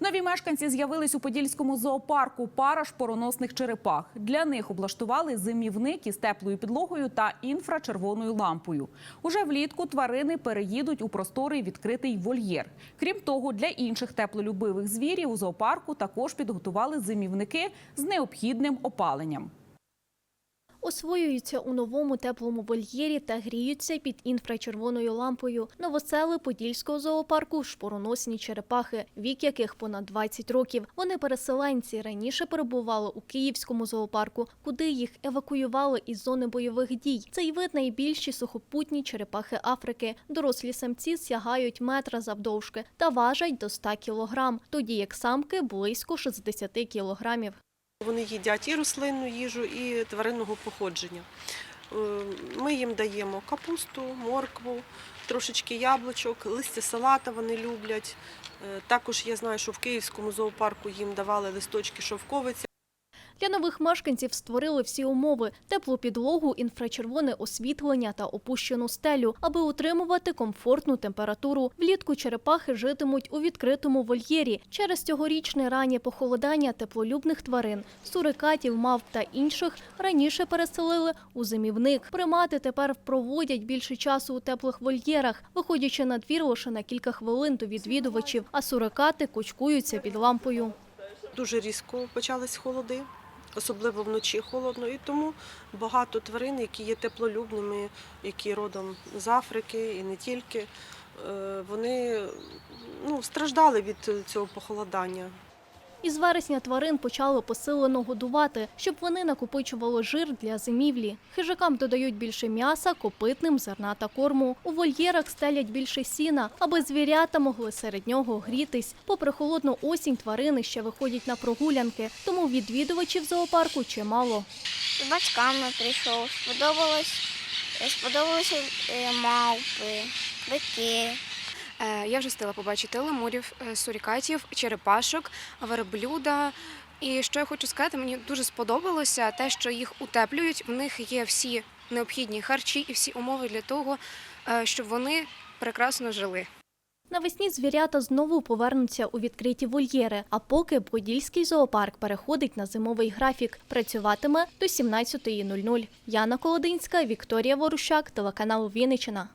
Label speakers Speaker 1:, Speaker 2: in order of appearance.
Speaker 1: Нові мешканці з'явились у подільському зоопарку пара шпороносних черепах. Для них облаштували зимівник із теплою підлогою та інфрачервоною лампою. Уже влітку тварини переїдуть у просторий відкритий вольєр. Крім того, для інших теплолюбивих звірів у зоопарку також підготували зимівники з необхідним опаленням.
Speaker 2: Освоюються у новому теплому вольєрі та гріються під інфрачервоною лампою. Новосели Подільського зоопарку шпороносні черепахи, вік яких понад 20 років. Вони переселенці раніше перебували у Київському зоопарку, куди їх евакуювали із зони бойових дій. Цей вид найбільші сухопутні черепахи Африки. Дорослі самці сягають метра завдовжки та важать до 100 кілограм, тоді як самки близько 60 кілограмів.
Speaker 3: Вони їдять і рослинну їжу, і тваринного походження. Е, Ми їм даємо капусту, моркву, трошечки яблучок, листя салата вони люблять. Е, Також я знаю, що в Київському зоопарку їм давали листочки шовковиці.
Speaker 2: Для нових мешканців створили всі умови: теплу підлогу, інфрачервоне освітлення та опущену стелю, аби утримувати комфортну температуру. Влітку черепахи житимуть у відкритому вольєрі. Через цьогорічне раннє похолодання теплолюбних тварин, сурикатів, мав та інших раніше переселили у зимівник. Примати тепер проводять більше часу у теплих вольєрах, виходячи на двір лише на кілька хвилин до відвідувачів, а сурикати кучкуються під лампою.
Speaker 3: Дуже різко почались холоди, особливо вночі холодно. І тому багато тварин, які є теплолюбними, які родом з Африки і не тільки, е, вони ну, страждали від цього похолодання.
Speaker 2: Із вересня тварин почали посилено годувати, щоб вони накопичували жир для зимівлі. Хижакам додають більше м'яса, копитним зерна та корму. У вольєрах стелять більше сіна, аби звірята могли серед нього грітись. Попри холодну осінь, тварини ще виходять на прогулянки, тому відвідувачів зоопарку чимало.
Speaker 4: з батьками прийшов. Сподобалось, е, сподобалися е, мавпи, бики.
Speaker 5: Е, Я вже встигла побачити лемурів, е, сурікатів, черепашок, верблюда. І що я хочу сказати, мені дуже сподобалося те, що їх утеплюють. В них є всі необхідні харчі і всі умови для того, е, щоб вони прекрасно жили.
Speaker 2: Навесні звірята знову повернуться у відкриті вольєри. А поки Подільський зоопарк переходить на зимовий графік, працюватиме до 17.00. Яна Колодинська, Вікторія Ворущак, телеканал Вінниччина.